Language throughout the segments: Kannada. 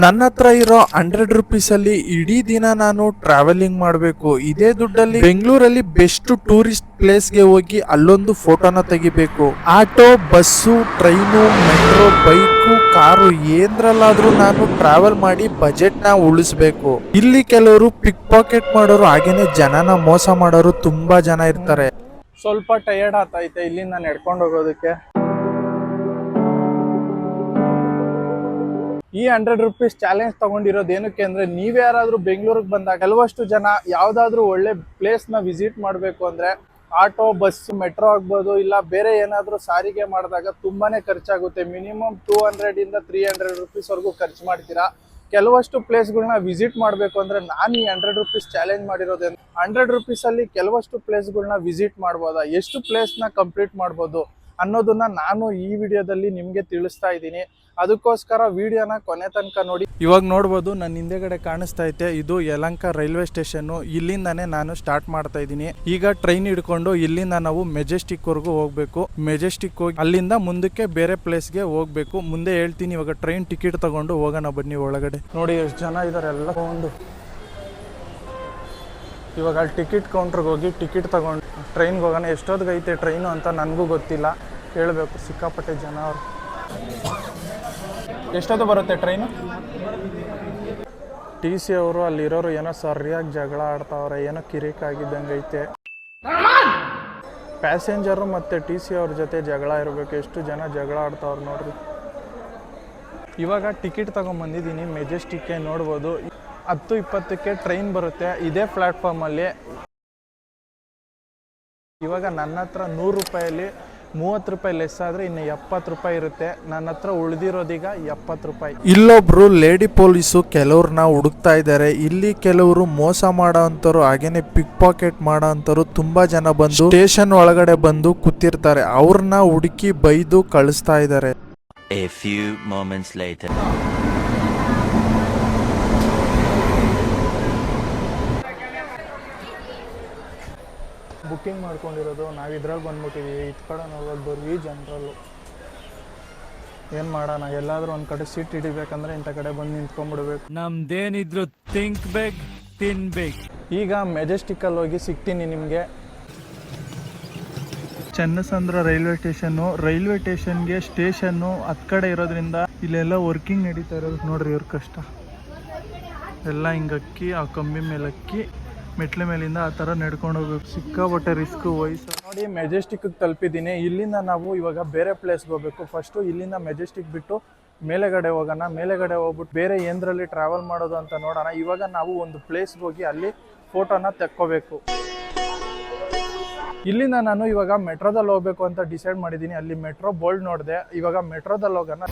ನನ್ನ ಹತ್ರ ಇರೋ ಹಂಡ್ರೆಡ್ ರುಪೀಸ್ ಅಲ್ಲಿ ಇಡೀ ದಿನ ನಾನು ಟ್ರಾವೆಲಿಂಗ್ ಮಾಡಬೇಕು. ಇದೇ ದುಡ್ಡಲ್ಲಿ ಬೆಂಗಳೂರಲ್ಲಿ ಬೆಸ್ಟ್ ಟೂರಿಸ್ಟ್ ಪ್ಲೇಸ್ಗೆ ಹೋಗಿ ಅಲ್ಲೊಂದು ಫೋಟೋನ ತೆಗಿಬೇಕು. Auto, bus train metro bike car ಏನ್ರಲ್ಲಾದ್ರೂ ನಾನು ಟ್ರಾವೆಲ್ ಮಾಡಿ ಬಜೆಟ್ನ ಉಳಿಸ್ಬೇಕು. ಇಲ್ಲಿ ಕೆಲವರು ಪಿಕ್ ಪಾಕೆಟ್ ಮಾಡೋರು ಹಾಗೇನೆ ಜನನ ಮೋಸ ಮಾಡೋರು ತುಂಬಾ ಜನ ಇರ್ತಾರೆ. ಸ್ವಲ್ಪ ಟಯರ್ಡ್ ಆತೈತೆ ಇಲ್ಲಿಂದ ಎಡ್ಕೊಂಡು ಹೋಗೋದಕ್ಕೆ. ಈ ಹಂಡ್ರೆಡ್ ರುಪೀಸ್ ಚಾಲೆಂಜ್ ತಗೊಂಡಿರೋದು ಏನಕ್ಕೆ ಅಂದ್ರೆ ನೀವ್ ಯಾರಾದ್ರೂ ಬೆಂಗಳೂರಿಗೆ ಬಂದಾಗ ಕೆಲವಷ್ಟು ಜನ ಯಾವ್ದಾದ್ರು ಒಳ್ಳೆ ಪ್ಲೇಸ್ನ ವಿಸಿಟ್ ಮಾಡ್ಬೇಕು ಅಂದ್ರೆ ಆಟೋ ಬಸ್ ಮೆಟ್ರೋ ಆಗ್ಬೋದು, ಇಲ್ಲ ಬೇರೆ ಏನಾದರೂ ಸಾರಿಗೆ ಮಾಡಿದಾಗ ತುಂಬಾನೇ ಖರ್ಚಾಗುತ್ತೆ. ಮಿನಿಮಮ್ ಟೂ ಹಂಡ್ರೆಡ್ ಇಂದ ತ್ರೀ ಹಂಡ್ರೆಡ್ ರುಪೀಸ್ ವರೆಗೂ ಖರ್ಚು ಮಾಡ್ತೀರಾ? ಕೆಲವಷ್ಟು ಪ್ಲೇಸ್ಗಳನ್ನ ವಿಸಿಟ್ ಮಾಡಬೇಕು ಅಂದ್ರೆ ನಾನು ಈ ಹಂಡ್ರೆಡ್ ರುಪೀಸ್ ಚಾಲೆಂಜ್ ಮಾಡಿರೋದೆ ಹಂಡ್ರೆಡ್ ರುಪೀಸ್ ಅಲ್ಲಿ ಕೆಲವಷ್ಟು ಪ್ಲೇಸ್ಗಳನ್ನ ವಿಸಿಟ್ ಮಾಡ್ಬೋದಾ? ಎಷ್ಟು ಪ್ಲೇಸ್ನ ಕಂಪ್ಲೀಟ್ ಮಾಡ್ಬೋದು? ಅನ್ನೋದನ್ನ ನಾನು ಈ ವಿಡಿಯೋದಲ್ಲಿ ನಿಮ್ಗೆ ತಿಳಿಸ್ತಾ ಇದ್ದೀನಿ. ಅದಕ್ಕೋಸ್ಕರ ವಿಡಿಯೋನ ಕೊನೆ ತನಕ ನೋಡಿ. ಇವಾಗ ನೋಡ್ಬೋದು ನನ್ನ ಹಿಂದೆಗಡೆ ಕಾಣಿಸ್ತಾ ಐತೆ ಇದು ಯಲಂಕ ರೈಲ್ವೆ ಸ್ಟೇಷನ್ ಇಲ್ಲಿಂದಾನೇ ನಾನು ಸ್ಟಾರ್ಟ್ ಮಾಡ್ತಾ ಇದ್ದೀನಿ. ಈಗ ಟ್ರೈನ್ ಹಿಡ್ಕೊಂಡು ಇಲ್ಲಿಂದ ನಾವು ಮೆಜೆಸ್ಟಿಕ್ ವರ್ಗೂ ಹೋಗ್ಬೇಕು. ಮೆಜೆಸ್ಟಿಕ್ ಹೋಗಿ ಅಲ್ಲಿಂದ ಮುಂದಕ್ಕೆ ಬೇರೆ ಪ್ಲೇಸ್ಗೆ ಹೋಗ್ಬೇಕು. ಮುಂದೆ ಹೇಳ್ತೀನಿ, ಇವಾಗ ಟ್ರೈನ್ ಟಿಕೆಟ್ ತಗೊಂಡು ಹೋಗೋಣ ಬನ್ನಿ ಒಳಗಡೆ. ನೋಡಿ ಎಷ್ಟು ಜನ ಇದ್ದಾರೆ ಎಲ್ಲ. ಒಂದು. ಇವಾಗ ಅಲ್ಲಿ ಟಿಕೆಟ್ ಕೌಂಟ್ರಿಗೆ ಹೋಗಿ ಟಿಕೆಟ್ ತಗೊಂಡು ಟ್ರೈನ್ಗೆ ಹೋಗೋಣ. ಎಷ್ಟೊತ್ತಿಗೆ ಐತೆ ಟ್ರೈನು ಅಂತ ನನಗೂ ಗೊತ್ತಿಲ್ಲ. ಕೇಳಬೇಕು, ಸಿಕ್ಕಾಪಟ್ಟೆ ಜನ ಅವ್ರು. ಎಷ್ಟೊತ್ತು ಬರುತ್ತೆ ಟ್ರೈನು ಟಿ ಸಿ ಅವರು ಅಲ್ಲಿರೋರು ಏನೋ ಸರಿಯಾಗಿ ಜಗಳ ಆಡ್ತಾವ್ರೆ, ಏನೋ ಕಿರಿಕ್ ಆಗಿದ್ದಂಗೆ ಐತೆ. ಪ್ಯಾಸೆಂಜರು ಮತ್ತು ಟಿ ಸಿ ಅವ್ರ ಜೊತೆ ಜಗಳ ಇರಬೇಕು, ಎಷ್ಟು ಜನ ಜಗಳ ಆಡ್ತಾವ್ರು ನೋಡ್ರಿ. ಇವಾಗ ಟಿಕೆಟ್ ತಗೊಂಬಂದಿದ್ದೀನಿ ಮೆಜೆಸ್ಟಿಕ್ಕೆ ನೋಡ್ಬೋದು. ಹತ್ತು ಇಪ್ಪತ್ತಕ್ಕೆ ಟ್ರೈನ್ ಬರುತ್ತೆ, ಇದೇ ಪ್ಲ್ಯಾಟ್ಫಾರ್ಮಲ್ಲಿ ಇವಾಗ ನನ್ನ ಹತ್ರ ನೂರು ರೂಪಾಯಲ್ಲಿ ಮೂವತ್ತು ರೂಪಾಯಿ ಲೆಸ್ ಆದರೆ ಇನ್ನು ಎಪ್ಪತ್ತು ರೂಪಾಯಿ ಇರುತ್ತೆ. ನನ್ನ ಹತ್ರ ಉಳಿದಿರೋದೀಗ ಎಪ್ಪತ್ತು ರೂಪಾಯಿ. ಇಲ್ಲೊಬ್ರು ಲೇಡಿ ಪೊಲೀಸು ಕೆಲವ್ರನ್ನ ಹುಡುಕ್ತಾ ಇದ್ದಾರೆ. ಇಲ್ಲಿ ಕೆಲವರು ಮೋಸ ಮಾಡೋ ಅಂಥವ್ರು ಹಾಗೇನೆ ಪಿಕ್ ಪಾಕೆಟ್ ಮಾಡೋ ಅಂಥವ್ರು ತುಂಬಾ ಜನ ಬಂದು ಸ್ಟೇಷನ್ ಒಳಗಡೆ ಬಂದು ಕೂತಿರ್ತಾರೆ. ಅವ್ರನ್ನ ಹುಡುಕಿ ಬೈದು ಕಳಿಸ್ತಾ ಇದ್ದಾರೆ. ಬುಕ್ಕಿಂಗ್ ಮಾಡ್ಕೊಂಡಿರೋದು ನಾವು ಇದ್ರಲ್ಲಿ ಬಂದ್ಬಿಟ್ಟಿದ್ದೀವಿ ಇತ್ ಕಡೆ ಹೋಗೋದು ಬರ್ವಿ ಜನರಲ್ಲು ಏನು ಮಾಡೋಣ? ಎಲ್ಲಾದರೂ ಒಂದು ಕಡೆ ಸೀಟ್ ಹಿಡಿಬೇಕಂದ್ರೆ ಇಂಥ ಕಡೆ ಬಂದು ನಿಂತ್ಕೊಂಡ್ಬಿಡ್ಬೇಕು. ನಮ್ದೇನಿದ್ರು ಥಿಂಕ್ ಬೇಕ್ ತಿನ್ಬೇಕು ಈಗ ಮೆಜೆಸ್ಟಿಕಲ್ಲಿ ಹೋಗಿ ಸಿಕ್ತೀನಿ ನಿಮಗೆ. ಚನ್ನಸಂದ್ರ ರೈಲ್ವೆ ಸ್ಟೇಷನ್ನು ರೈಲ್ವೆ ಸ್ಟೇಷನ್ಗೆ ಸ್ಟೇಷನ್ನು ಹತ್ತು ಕಡೆ ಇರೋದ್ರಿಂದ ಇಲ್ಲೆಲ್ಲ ವರ್ಕಿಂಗ್ ನಡೀತಾ ಇರೋದು ನೋಡ್ರಿ ಇವ್ರ ಕಷ್ಟ. ಎಲ್ಲ ಹಿಂಗೆ ಅಕ್ಕಿ ಆ ಕಂಬಿ ಮೇಲೆ ಅಕ್ಕಿ. ಮೆಟ್ಲೆ ಮೇಲಿಂದ ಆ ಥರ ನಡ್ಕೊಂಡು ಹೋಗ್ಬೇಕು. ಸಿಕ್ಕಾಪಟ್ಟೆ ರಿಸ್ಕ್ ವಯಸ್ಸು. ನೋಡಿ ಮೆಜೆಸ್ಟಿಕ್ ತಲುಪಿದ್ದೀನಿ. ಇಲ್ಲಿಂದ ನಾವು ಇವಾಗ ಬೇರೆ ಪ್ಲೇಸ್ಗೆ ಹೋಗ್ಬೇಕು. ಫಸ್ಟು ಇಲ್ಲಿಂದ ಮೆಜೆಸ್ಟಿಕ್ ಬಿಟ್ಟು ಮೇಲೆಗಡೆ ಹೋಗೋಣ. ಮೇಲೆಗಡೆ ಹೋಗ್ಬಿಟ್ಟು ಬೇರೆ ಏನರಲ್ಲಿ ಟ್ರಾವೆಲ್ ಮಾಡೋದು ಅಂತ ನೋಡೋಣ. ಇವಾಗ ನಾವು ಒಂದು ಪ್ಲೇಸ್ಗೆ ಹೋಗಿ ಅಲ್ಲಿ ಫೋಟೋನ ತೆಕ್ಕೋಬೇಕು. ಇಲ್ಲಿಂದ ನಾನು ಇವಾಗ ಮೆಟ್ರೋದಲ್ಲಿ ಹೋಗ್ಬೇಕು ಅಂತ ಡಿಸೈಡ್ ಮಾಡಿದ್ದೀನಿ. ಅಲ್ಲಿ ಮೆಟ್ರೋ ಬೋಲ್ಡ್ ನೋಡಿದೆ. ಇವಾಗ ಮೆಟ್ರೋದಲ್ಲಿ ಹೋಗೋಣ.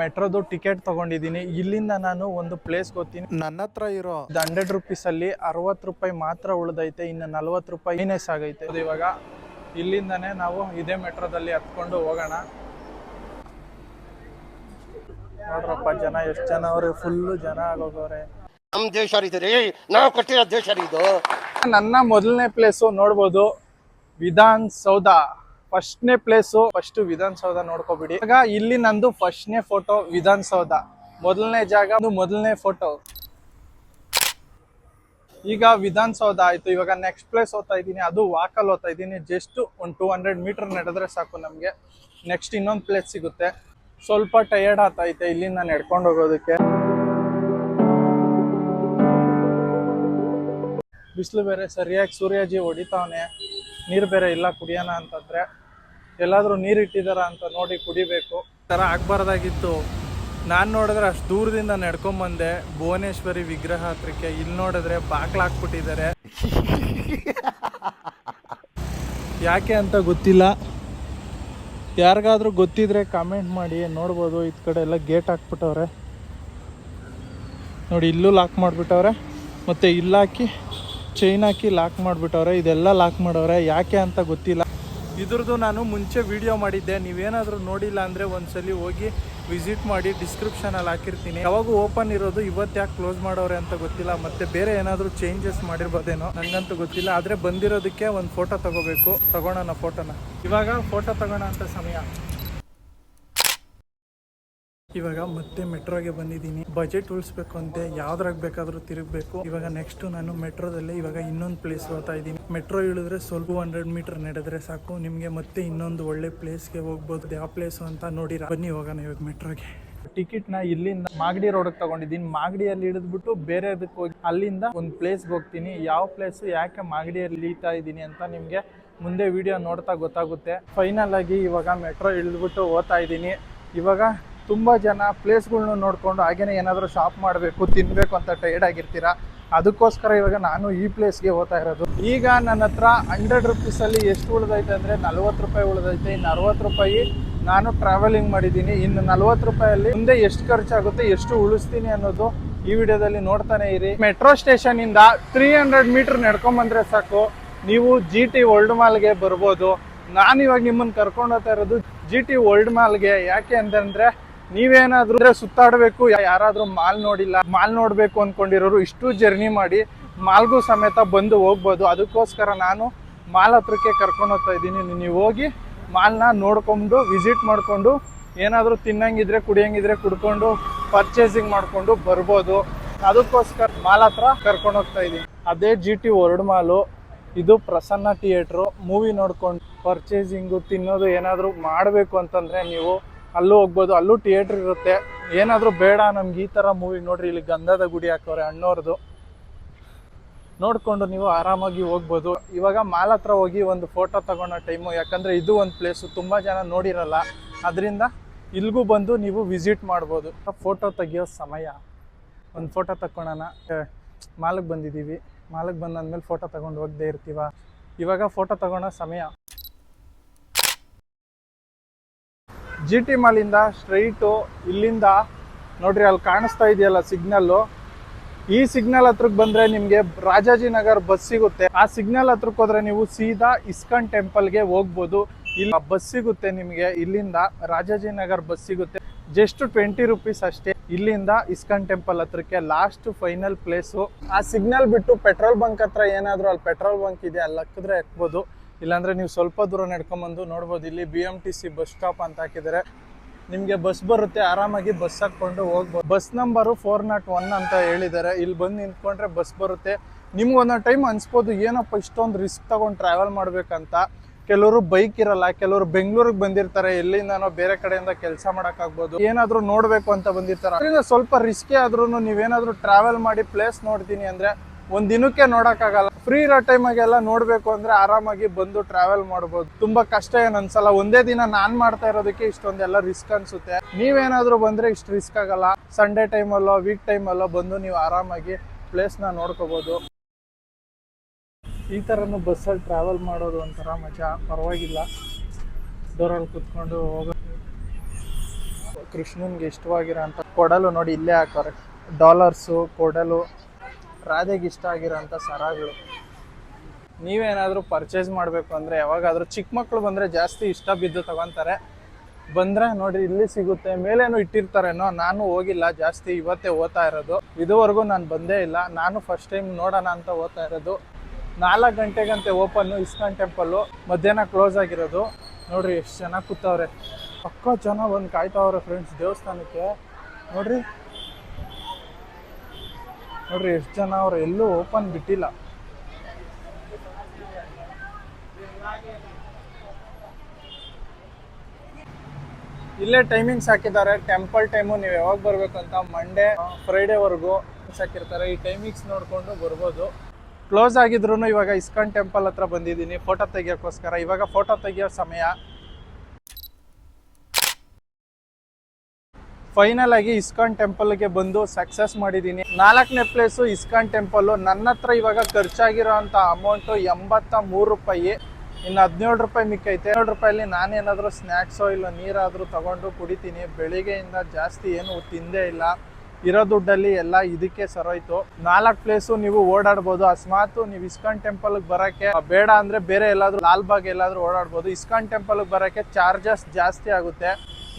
ಮೆಟ್ರೋದು ಟಿಕೆಟ್ ತಗೊಂಡಿದ್ದೀನಿ. ಇಲ್ಲಿಂದ ನಾನು ಒಂದು ಪ್ಲೇಸ್ ಗೊತ್ತೀನಿ. ನನ್ನ ಹತ್ರ ಇರೋ ಹಂಡ್ರೆಡ್ ರುಪೀಸ್ ಅಲ್ಲಿ ಅರವತ್ತು ರೂಪಾಯಿ ಮಾತ್ರ ಉಳಿದೈತೆ ಇನ್ನು ನಲ್ವತ್ತು ರೂಪಾಯಿ ಮೈನಸ್ ಆಗೈತೆ. ಅದು ಇವಾಗ ಇಲ್ಲಿಂದನೇ ನಾವು ಇದೇ ಮೆಟ್ರೋದಲ್ಲಿ ಹತ್ಕೊಂಡು ಹೋಗೋಣ. ನೋಡ್ರಪ್ಪ ಜನ ಎಷ್ಟು ಜನ ಅವ್ರೆ? ಫುಲ್ಲು ಜನ ಆಗೋಗವ್ರೆ. ನಮ್ ದೇಶ ರೀ ನಾವು ಕಟ್ಟಿರೋ ದೇಶ ರೀ ಇದು. ನನ್ನ ಮೊದಲನೇ ಪ್ಲೇಸು ನೋಡ್ಬೋದು ವಿಧಾನ್ ಸೌಧ ಫಸ್ಟ್ನೇ ಪ್ಲೇಸು ಫಸ್ಟ್ ವಿಧಾನಸೌಧ ನೋಡ್ಕೊಬಿಡಿ. ಈಗ ಇಲ್ಲಿ ನಂದು ಫಸ್ಟ್ನೇ ಫೋಟೋ ವಿಧಾನಸೌಧ. ಮೊದಲನೇ ಜಾಗ ಮೊದಲನೇ ಫೋಟೋ ಈಗ ವಿಧಾನಸೌಧ ಆಯ್ತು. ಇವಾಗ ನೆಕ್ಸ್ಟ್ ಪ್ಲೇಸ್ ಹೋಗ್ತಾ ಇದ್ದೀನಿ. ಅದು ವಾಕಲ್ ಹೋಗ್ತಾ ಇದ್ದೀನಿ. ಜಸ್ಟ್ ಒಂದು ಟೂ ಹಂಡ್ರೆಡ್ ಮೀಟರ್ ನಡೆದ್ರೆ ಸಾಕು ನಮಗೆ. ನೆಕ್ಸ್ಟ್ ಇನ್ನೊಂದು ಪ್ಲೇಸ್ ಸಿಗುತ್ತೆ. ಸ್ವಲ್ಪ ಟಯರ್ಡ್ ಆಗ್ತೈತೆ ಇಲ್ಲಿಂದ ನಡ್ಕೊಂಡು ಹೋಗೋದಕ್ಕೆ. ಬಿಸಿಲು ಬೇರೆ ಸರಿಯಾಗಿ ಸೂರ್ಯಾಜಿ ಹೊಡಿತಾವನೆ. ನೀರು ಬೇರೆ ಇಲ್ಲ ಕುಡಿಯೋಣ ಅಂತಂದ್ರೆ. ಎಲ್ಲಾದ್ರೂ ನೀರು ಇಟ್ಟಿದಾರ ಅಂತ ನೋಡಿ ಕುಡಿಬೇಕು. ಥರ ಆಗಬಾರ್ದಾಗಿತ್ತು. ನಾನು ನೋಡಿದ್ರೆ ಅಷ್ಟು ದೂರದಿಂದ ನಡ್ಕೊಂಬಂದೆ. ಭುವನೇಶ್ವರಿ ವಿಗ್ರಹ ಹತ್ರಕ್ಕೆ. ಇಲ್ಲಿ ನೋಡಿದ್ರೆ ಬಾಗ್ಲು ಹಾಕ್ಬಿಟ್ಟಿದ್ದಾರೆ ಯಾಕೆ ಅಂತ ಗೊತ್ತಿಲ್ಲ. ಯಾರಿಗಾದ್ರೂ ಗೊತ್ತಿದ್ರೆ ಕಾಮೆಂಟ್ ಮಾಡಿ, ನೋಡ್ಬೋದು. ಇದ್ ಕಡೆ ಎಲ್ಲ ಗೇಟ್ ಹಾಕ್ಬಿಟ್ಟವ್ರೆ. ನೋಡಿ, ಇಲ್ಲೂ ಲಾಕ್ ಮಾಡಿಬಿಟ್ಟವ್ರೆ. ಮತ್ತು ಇಲ್ಲಾಕಿ ಚೈನ್ ಹಾಕಿ ಲಾಕ್ ಮಾಡಿಬಿಟ್ಟವ್ರೆ. ಇದೆಲ್ಲ ಲಾಕ್ ಮಾಡವ್ರೆ. ಯಾಕೆ ಅಂತ ಗೊತ್ತಿಲ್ಲ. ಇದ್ರದ್ದು ನಾನು ಮುಂಚೆ ವಿಡಿಯೋ ಮಾಡಿದ್ದೆ. ನೀವೇನಾದರೂ ನೋಡಿಲ್ಲ ಅಂದರೆ ಒಂದ್ಸಲಿ ಹೋಗಿ ವಿಸಿಟ್ ಮಾಡಿ ಡಿಸ್ಕ್ರಿಪ್ಷನಲ್ಲಿ ಹಾಕಿರ್ತೀನಿ. ಯಾವಾಗೂ ಓಪನ್ ಇರೋದು ಇವತ್ತು ಯಾಕೆ ಕ್ಲೋಸ್ ಮಾಡೋರೆ ಅಂತ ಗೊತ್ತಿಲ್ಲ. ಮತ್ತೆ ಬೇರೆ ಏನಾದರೂ ಚೇಂಜಸ್ ಮಾಡಿರ್ಬೋದೇನೋ ನನಗಂತೂ ಗೊತ್ತಿಲ್ಲ. ಆದರೆ ಬಂದಿರೋದಕ್ಕೆ ಒಂದು ಫೋಟೋ ತಗೋಬೇಕು. ತಗೊಳೋಣ ಫೋಟೋನ ಇವಾಗ ಫೋಟೋ ತಗೋಣ ಅಂತ ಸಮಯ. ಇವಾಗ ಮತ್ತೆ ಮೆಟ್ರೋಗೆ ಬಂದಿದ್ದೀನಿ. ಬಜೆಟ್ ಉಳಿಸ್ಬೇಕು ಅಂತ, ಯಾವ್ದ್ರಾಗ ಬೇಕಾದ್ರೂ ತಿರುಗಬೇಕು. ಇವಾಗ ನೆಕ್ಸ್ಟ್ ನಾನು ಮೆಟ್ರೋದಲ್ಲಿ ಇವಾಗ ಇನ್ನೊಂದು ಪ್ಲೇಸ್ ಹೋಗ್ತಾ ಇದ್ದೀನಿ. ಮೆಟ್ರೋ ಇಳಿದ್ರೆ ಸ್ವಲ್ಪ ಹಂಡ್ರೆಡ್ ಮೀಟರ್ ನಡೆದ್ರೆ ಸಾಕು. ನಿಮಗೆ ಮತ್ತೆ ಇನ್ನೊಂದು ಒಳ್ಳೆ ಪ್ಲೇಸ್ಗೆ ಹೋಗ್ಬೋದು. ಯಾವ ಪ್ಲೇಸ್ ಅಂತ ನೋಡಿರ. ಬನ್ನಿ, ಹೋಗೋಣ ಇವಾಗ ಮೆಟ್ರೋಗೆ ಟಿಕೆಟ್ನ ಇಲ್ಲಿಂದ ಮಾಗಡಿ ರೋಡ್ ತಗೊಂಡಿದ್ದೀನಿ. ಮಾಗಡಿಯಲ್ಲಿ ಇಳಿದ್ಬಿಟ್ಟು ಬೇರೆ ಅದಕ್ಕೆ ಹೋಗಿ ಅಲ್ಲಿಂದ ಒಂದು ಪ್ಲೇಸ್ಗೆ ಹೋಗ್ತೀನಿ. ಯಾವ ಪ್ಲೇಸ್ ಯಾಕೆ ಮಾಗಡಿಯಲ್ಲಿ ಇಳಿತಾ ಇದ್ದೀನಿ ಅಂತ ನಿಮಗೆ ಮುಂದೆ ವಿಡಿಯೋ ನೋಡ್ತಾ ಗೊತ್ತಾಗುತ್ತೆ. ಫೈನಲ್ ಆಗಿ ಇವಾಗ ಮೆಟ್ರೋ ಇಳಿದ್ಬಿಟ್ಟು ಓದ್ತಾ ಇದ್ದೀನಿ. ಇವಾಗ ತುಂಬ ಜನ ಪ್ಲೇಸ್ಗಳ್ನ ನೋಡಿಕೊಂಡು ಹಾಗೇನೆ ಏನಾದರೂ ಶಾಪ್ ಮಾಡಬೇಕು ತಿನ್ನಬೇಕು ಅಂತ ಟೈರ್ಡ್ ಆಗಿರ್ತೀರಾ? ಅದಕ್ಕೋಸ್ಕರ ಇವಾಗ ನಾನು ಈ ಪ್ಲೇಸ್ಗೆ ಹೋಗ್ತಾ ಇರೋದು. ಈಗ ನನ್ನ ಹತ್ರ ಹಂಡ್ರೆಡ್ ರುಪೀಸಲ್ಲಿ ಎಷ್ಟು ಉಳಿದೈತೆ ಅಂದರೆ ನಲ್ವತ್ತು ರೂಪಾಯಿ ಉಳಿದೈತೆ, ಇನ್ನು ಅರವತ್ತು ರೂಪಾಯಿ ನಾನು ಟ್ರಾವೆಲಿಂಗ್ ಮಾಡಿದ್ದೀನಿ, ಇನ್ನು ನಲ್ವತ್ತು ರೂಪಾಯಲ್ಲಿ ಮುಂದೆ ಎಷ್ಟು ಖರ್ಚಾಗುತ್ತೆ, ಎಷ್ಟು ಉಳಿಸ್ತೀನಿ ಅನ್ನೋದು ಈ ವಿಡಿಯೋದಲ್ಲಿ ನೋಡ್ತಾನೆ ಇರಿ. ಮೆಟ್ರೋ ಸ್ಟೇಷನಿಂದ ತ್ರೀ ಹಂಡ್ರೆಡ್ ಮೀಟರ್ ನಡ್ಕೊಂಬಂದ್ರೆ ಸಾಕು. ನೀವು ಜಿ ಟಿ ಓಲ್ಡ್ ಮಾಲ್ಗೆ ಬರ್ಬೋದು. ನಾನು ಇವಾಗ ನಿಮ್ಮನ್ನು ಕರ್ಕೊಂಡು ಹೋಗ್ತಾ ಇರೋದು ಜಿ ಟಿ ಓಲ್ಡ್ ಮಾಲ್ಗೆ ಯಾಕೆ ಅಂತಂದ್ರೆ ನೀವೇನಾದ್ರೂ ಸುತ್ತಾಡಬೇಕು ಯಾರಾದ್ರೂ ಮಾಲ್ ನೋಡಿಲ್ಲ, ಮಾಲ್ ನೋಡ್ಬೇಕು ಅನ್ಕೊಂಡಿರೋರು ಇಷ್ಟು ಜರ್ನಿ ಮಾಡಿ ಮಾಲ್ಗೂ ಸಮೇತ ಬಂದು ಹೋಗ್ಬೋದು. ಅದಕ್ಕೋಸ್ಕರ ನಾನು ಮಾಲ್ ಹತ್ರಕ್ಕೆ ಕರ್ಕೊಂಡು ಹೋಗ್ತಾ ಇದ್ದೀನಿ. ನೀವು ಹೋಗಿ ಮಾಲ್ನ ನೋಡ್ಕೊಂಡು ವಿಸಿಟ್ ಮಾಡಿಕೊಂಡು ಏನಾದರೂ ತಿನ್ನಂಗಿದ್ರೆ, ಕುಡಿಯಂಗಿದ್ರೆ ಕುಡ್ಕೊಂಡು ಪರ್ಚೇಸಿಂಗ್ ಮಾಡಿಕೊಂಡು ಬರ್ಬೋದು. ಅದಕ್ಕೋಸ್ಕರ ಮಾಲ್ ಹತ್ರ ಕರ್ಕೊಂಡು ಹೋಗ್ತಾ ಇದ್ದೀನಿ. ಅದೇ ಜಿ ಟಿ ವರ್ಡ್ ಮಾಲು ಇದು ಪ್ರಸನ್ನ ಥಿಯೇಟ್ರು ಮೂವಿ ನೋಡ್ಕೊಂಡು ಪರ್ಚೇಸಿಂಗು ತಿನ್ನೋದು ಏನಾದರೂ ಮಾಡಬೇಕು ಅಂತಂದರೆ ನೀವು ಅಲ್ಲೂ ಹೋಗ್ಬೋದು, ಅಲ್ಲೂ ಥಿಯೇಟ್ರ್ ಇರುತ್ತೆ. ಏನಾದರೂ ಬೇಡ ನಮ್ಗೆ ಈ ಥರ ಮೂವಿ ನೋಡ್ರಿ, ಇಲ್ಲಿ ಗಂಧದ ಗುಡಿ ಹಾಕೋರೆ ಅಣ್ಣವ್ರದ್ದು ನೋಡಿಕೊಂಡು ನೀವು ಆರಾಮಾಗಿ ಹೋಗ್ಬೋದು. ಇವಾಗ ಮಾಲ್ ಹತ್ರ ಹೋಗಿ ಒಂದು ಫೋಟೋ ತಗೊಳ್ಳೋ ಟೈಮು ಯಾಕಂದರೆ ಇದು ಒಂದು ಪ್ಲೇಸು ತುಂಬ ಜನ ನೋಡಿರಲ್ಲ. ಅದರಿಂದ ಇಲ್ಲಿಗೂ ಬಂದು ನೀವು ವಿಸಿಟ್ ಮಾಡ್ಬೋದು. ಫೋಟೋ ತೆಗಿಯೋ ಸಮಯ. ಒಂದು ಫೋಟೋ ತಕ್ಕೊಳ್ಳೋಣ ಮಾಲಕ್ಕೆ ಬಂದಿದ್ದೀವಿ. ಮಾಲಕ್ಕೆ ಬಂದಾದ್ಮೇಲೆ ಫೋಟೋ ತಗೊಂಡು ಹೋಗದೆ ಇರ್ತೀವ. ಇವಾಗ ಫೋಟೋ ತಗೊಳ್ಳೋ ಸಮಯ. ಜಿ ಟಿ ಮಾಲಿಂದ ಸ್ಟ್ರೈಟು ಇಲ್ಲಿಂದ ನೋಡ್ರಿ ಅಲ್ಲಿ ಕಾಣಿಸ್ತಾ ಇದೆಯಲ್ಲ ಸಿಗ್ನಲ್ಲು ಈ ಸಿಗ್ನಲ್ ಹತ್ರಕ್ಕೆ ಬಂದರೆ ನಿಮಗೆ ರಾಜಾಜಿನಗರ್ ಬಸ್ ಸಿಗುತ್ತೆ. ಆ ಸಿಗ್ನಲ್ ಹತ್ರಕ್ಕೆ ಹೋದರೆ ನೀವು ಸೀದಾ ಇಸ್ಕಾನ್ ಟೆಂಪಲ್ಗೆ ಹೋಗ್ಬೋದು. ಇಲ್ಲಿ ಬಸ್ ಸಿಗುತ್ತೆ ನಿಮಗೆ, ಇಲ್ಲಿಂದ ರಾಜಾಜಿನಗರ್ ಬಸ್ ಸಿಗುತ್ತೆ. ಜಸ್ಟ್ ಟ್ವೆಂಟಿ ರುಪೀಸ್ ಅಷ್ಟೇ, ಇಲ್ಲಿಂದ ಇಸ್ಕಾನ್ ಟೆಂಪಲ್ ಹತ್ರಕ್ಕೆ ಲಾಸ್ಟ್ ಫೈನಲ್ ಪ್ಲೇಸು ಆ ಸಿಗ್ನಲ್ ಬಿಟ್ಟು ಪೆಟ್ರೋಲ್ ಬಂಕ್ ಹತ್ರ ಏನಾದರೂ, ಅಲ್ಲಿ ಪೆಟ್ರೋಲ್ ಬಂಕ್ ಇದೆ, ಅಲ್ಲಿ ಹಕ್ಕಿದ್ರೆ ಹಾಕ್ಬೋದು. ಇಲ್ಲಾಂದ್ರೆ ನೀವು ಸ್ವಲ್ಪ ದೂರ ನಡ್ಕೊಂಬಂದು ನೋಡ್ಬೋದು. ಇಲ್ಲಿ B M T C bus stop ಅಂತ ಹಾಕಿದ್ದಾರೆ. ನಿಮಗೆ ಬಸ್ ಬರುತ್ತೆ, ಆರಾಮಾಗಿ ಬಸ್ ಹಾಕ್ಕೊಂಡು ಹೋಗ್ಬೋದು. Bus number four not one ಅಂತ ಹೇಳಿದ್ದಾರೆ. ಇಲ್ಲಿ ಬಂದು ನಿಂತ್ಕೊಂಡ್ರೆ ಬಸ್ ಬರುತ್ತೆ. ನಿಮ್ಗೆ ಒಂದೊಂದು ಟೈಮ್ ಅನ್ಸ್ಬೋದು, ಏನಪ್ಪ ಇಷ್ಟೊಂದು ರಿಸ್ಕ್ ತಗೊಂಡು ಟ್ರಾವೆಲ್ ಮಾಡ್ಬೇಕಂತ. ಕೆಲವರು ಬೈಕ್ ಇರಲ್ಲ, ಕೆಲವರು ಬೆಂಗಳೂರಿಗೆ ಬಂದಿರ್ತಾರೆ. ಎಲ್ಲಿಂದನೋ ಬೇರೆ ಕಡೆಯಿಂದ ಕೆಲಸ ಮಾಡೋಕ್ಕಾಗ್ಬೋದು. ಏನಾದರೂ ನೋಡಬೇಕು ಅಂತ ಬಂದಿರ್ತಾರೆ. ಅದರಿಂದ ಸ್ವಲ್ಪ ರಿಸ್ಕೇ ಆದ್ರೂ ನೀವೇನಾದರೂ ಟ್ರಾವೆಲ್ ಮಾಡಿ ಪ್ಲೇಸ್ ನೋಡ್ತೀನಿ ಅಂದರೆ ಒಂದ್ ದಿನಕ್ಕೆ ನೋಡಕ್ಕಾಗಲ್ಲ. ಫ್ರೀ ಇರೋ ಟೈಮಾಗೆಲ್ಲ ನೋಡ್ಬೇಕು ಅಂದ್ರೆ ಆರಾಮಾಗಿ ಬಂದು ಟ್ರಾವೆಲ್ ಮಾಡ್ಬೋದು. ತುಂಬಾ ಕಷ್ಟ ಏನ್ ಅನ್ಸಲ್ಲ. ಒಂದೇ ದಿನ ನಾನ್ ಮಾಡ್ತಾ ಇರೋದಕ್ಕೆ ಇಷ್ಟೊಂದೆಲ್ಲ ರಿಸ್ಕ್ ಅನ್ಸುತ್ತೆ. ನೀವೇನಾದ್ರೂ ಬಂದ್ರೆ ಇಷ್ಟು ರಿಸ್ಕ್ ಆಗಲ್ಲ. ಸಂಡೇ ಟೈಮಲ್ಲೋ ವೀಕ್ ಟೈಮಲ್ಲೋ ಬಂದು ನೀವು ಆರಾಮಾಗಿ ಪ್ಲೇಸ್ನ ನೋಡ್ಕೋಬಹುದು ಈ ಥರನು ಬಸ್ಸಲ್ಲಿ ಟ್ರಾವೆಲ್ ಮಾಡೋದು ಒಂಥರ ಮಜಾ. ಪರವಾಗಿಲ್ಲ. ಡೋರಲ್ಲಿ ಕುತ್ಕೊಂಡು ಹೋಗೋ. ಕೃಷ್ಣನ್ಗೆ ಇಷ್ಟವಾಗಿರೋ ಅಂತ ಕೊಡಲು ನೋಡಿ ಇಲ್ಲೇ ಹಾಕೋರೆ. ಡಾಲರ್ಸು ಕೊಡಲು. ರಾಧೆಗೆ ಇಷ್ಟ ಆಗಿರೋಂಥ ಸರಗಳು. ನೀವೇನಾದರೂ ಪರ್ಚೇಸ್ ಮಾಡಬೇಕು ಅಂದರೆ ಯಾವಾಗಾದರೂ ಚಿಕ್ಕ ಮಕ್ಕಳು ಬಂದರೆ ಜಾಸ್ತಿ ಇಷ್ಟ ಬಿದ್ದು ತಗೊತಾರೆ. ಬಂದರೆ ನೋಡಿ ಇಲ್ಲಿ ಸಿಗುತ್ತೆ, ಮೇಲೇನು ಇಟ್ಟಿರ್ತಾರೇನೋ ನಾನು ಹೋಗಿಲ್ಲ, ಜಾಸ್ತಿ ಇವತ್ತೇ ಓದ್ತಾ ಇರೋದು. ಇದುವರೆಗೂ ನಾನು ಬಂದೇ ಇಲ್ಲ, ನಾನು ಫಸ್ಟ್ ಟೈಮ್ ನೋಡೋಣ ಅಂತ ಓದ್ತಾ ಇರೋದು. ನಾಲ್ಕು ಗಂಟೆಗಂತೆ ಓಪನ್ನು, ಇಸ್ಕಾನ್ ಟೆಂಪಲ್ಲು ಮಧ್ಯಾಹ್ನ ಕ್ಲೋಸ್ ಆಗಿರೋದು. ನೋಡ್ರಿ, ಎಷ್ಟು ಜನ ಕೂತವ್ರೆ. ಪಕ್ಕ ಜನ ಬಂದು ಕಾಯ್ತಾವ್ರೆ ಫ್ರೆಂಡ್ಸ್ ದೇವಸ್ಥಾನಕ್ಕೆ. ನೋಡ್ರಿ ನೋಡ್ರಿ, ಎಷ್ಟು ಜನ ಅವ್ರು ಎಲ್ಲೂ ಓಪನ್ ಬಿಟ್ಟಿಲ್ಲ. ಇಲ್ಲೇ ಟೈಮಿಂಗ್ಸ್ ಹಾಕಿದ್ದಾರೆ. ಟೆಂಪಲ್ ಟೈಮು ನೀವು ಯಾವಾಗ ಬರಬೇಕು ಅಂತ ಮಂಡೇ ಫ್ರೈಡೇವರೆಗೂ ಹಾಕಿರ್ತಾರೆ. ಈ ಟೈಮಿಂಗ್ಸ್ ನೋಡಿಕೊಂಡು ಬರ್ಬೋದು. ಕ್ಲೋಸ್ ಆಗಿದ್ರು ಇವಾಗ ಇಸ್ಕಾನ್ ಟೆಂಪಲ್ ಹತ್ರ ಬಂದಿದ್ದೀನಿ. ಫೋಟೋ ತೆಗಿಯೋಕ್ಕೋಸ್ಕರ. ಇವಾಗ ಫೋಟೋ ತೆಗಿಯೋ ಸಮಯ ಫೈನಲ್ ಆಗಿ ಇಸ್ಕಾನ್ ಟೆಂಪಲ್ಗೆ ಬಂದು ಸಕ್ಸಸ್ ಮಾಡಿದ್ದೀನಿ. ನಾಲ್ಕನೇ ಪ್ಲೇಸು ಇಸ್ಕಾನ್ ಟೆಂಪಲ್ಲು ನನ್ನ ಹತ್ರ ಇವಾಗ ಖರ್ಚಾಗಿರೋ ಅಂಥ ಅಮೌಂಟು ಎಂಬತ್ತ ಮೂರು ರೂಪಾಯಿ. ಇನ್ನು ಹದಿನೇಳು ರೂಪಾಯಿ ಮಿಕ್ಕೈತೆ ಏಳು ರೂಪಾಯಲ್ಲಿ ನಾನೇನಾದರೂ ಸ್ನ್ಯಾಕ್ಸೋ ಇಲ್ಲ ನೀರಾದರೂ ತಗೊಂಡು ಕುಡಿತೀನಿ. ಬೆಳಿಗ್ಗೆಯಿಂದ ಜಾಸ್ತಿ ಏನು ತಿಂದೇ ಇಲ್ಲ. ಇರೋ ದುಡ್ಡಲ್ಲಿ ಎಲ್ಲ ಇದಕ್ಕೆ ಸರೋಯ್ತು. ನಾಲ್ಕು ಪ್ಲೇಸು ನೀವು ಓಡಾಡ್ಬೋದು. ಅಸ್ಮಾತ್ ನೀವು ಇಸ್ಕಾನ್ ಟೆಂಪಲ್ಗೆ ಬರೋಕ್ಕೆ ಬೇಡ ಅಂದರೆ ಬೇರೆ ಎಲ್ಲಾದರೂ ಲಾಲ್ಬಾಗ್ ಎಲ್ಲಾದರೂ ಓಡಾಡ್ಬೋದು. ಇಸ್ಕಾನ್ ಟೆಂಪಲ್ಗೆ ಬರೋಕ್ಕೆ ಚಾರ್ಜಸ್ ಜಾಸ್ತಿ ಆಗುತ್ತೆ.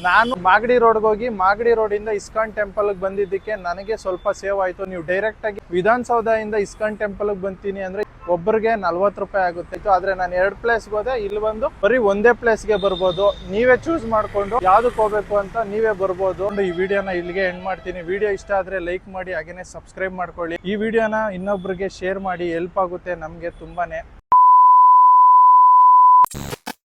ನಾನು ಮಾಗಡಿ ರೋಡ್ಗೆ ಹೋಗಿ ಮಾಗಡಿ ರೋಡ್ ಇಂದ ಇಸ್ಕಾನ್ ಟೆಂಪಲ್ ಬಂದಿದ್ದಕ್ಕೆ ನನಗೆ ಸ್ವಲ್ಪ ಸೇವ್ ಆಯ್ತು. ನೀವು ಡೈರೆಕ್ಟ್ ಆಗಿ ವಿಧಾನಸೌಧದಿಂದ ಇಸ್ಕಾನ್ ಟೆಂಪಲ್ ಬಂತೀನಿ ಅಂದ್ರೆ ಒಬ್ಬರಿಗೆ ನಲ್ವತ್ತು ರೂಪಾಯಿ ಆಗುತ್ತೆ. ಆದ್ರೆ ನಾನು ಎರಡು ಪ್ಲೇಸ್ ಹೋದೆ, ಇಲ್ಲಿ ಬಂದು ಬರೀ ಒಂದೇ ಪ್ಲೇಸ್ಗೆ ಬರ್ಬೋದು. ನೀವೇ ಚೂಸ್ ಮಾಡ್ಕೊಂಡು ಯಾವ್ದಕ್ಕೆ ಹೋಗ್ಬೇಕು ಅಂತ ನೀವೇ ಬರ್ಬೋದು. ಈ ವಿಡಿಯೋನ ಇಲ್ಲಿಗೆ ಎಂಡ್ ಮಾಡ್ತೀನಿ. ವಿಡಿಯೋ ಇಷ್ಟ ಆದ್ರೆ ಲೈಕ್ ಮಾಡಿ, ಹಾಗೇನೆ ಸಬ್ಸ್ಕ್ರೈಬ್ ಮಾಡ್ಕೊಳ್ಳಿ. ಈ ವಿಡಿಯೋನ ಇನ್ನೊಬ್ಬರಿಗೆ ಶೇರ್ ಮಾಡಿ ಹೆಲ್ಪ್ ಆಗುತ್ತೆ ನಮಗೆ ತುಂಬಾನೇ.